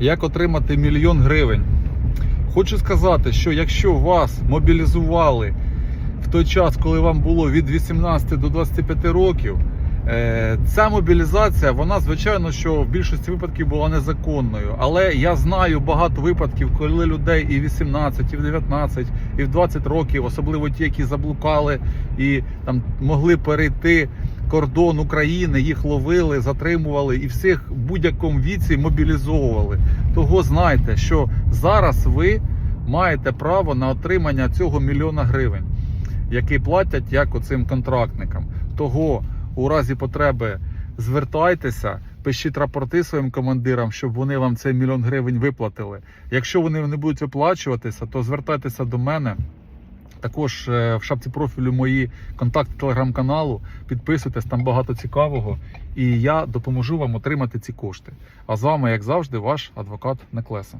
як отримати мільйон гривень. Хочу сказати, що якщо вас мобілізували в той час, коли вам було від 18 до 25 років, е, ця мобілізація, вона звичайно, що в більшості випадків була незаконною. Але я знаю багато випадків, коли людей і в 18, і в 19, і в 20 років, особливо ті, які заблукали і там могли перейти кордон України, їх ловили, затримували і всіх в будь-якому віці мобілізовували. Того знайте, що зараз ви маєте право на отримання цього мільйона гривень, який платять як оцим контрактникам. Того у разі потреби звертайтеся, пишіть рапорти своїм командирам, щоб вони вам цей мільйон гривень виплатили. Якщо вони не будуть виплачуватися, то звертайтеся до мене. Також е, в шапці профілю мої контакти телеграм-каналу. Підписуйтесь, там багато цікавого, і я допоможу вам отримати ці кошти. А з вами, як завжди, ваш адвокат Неклеса.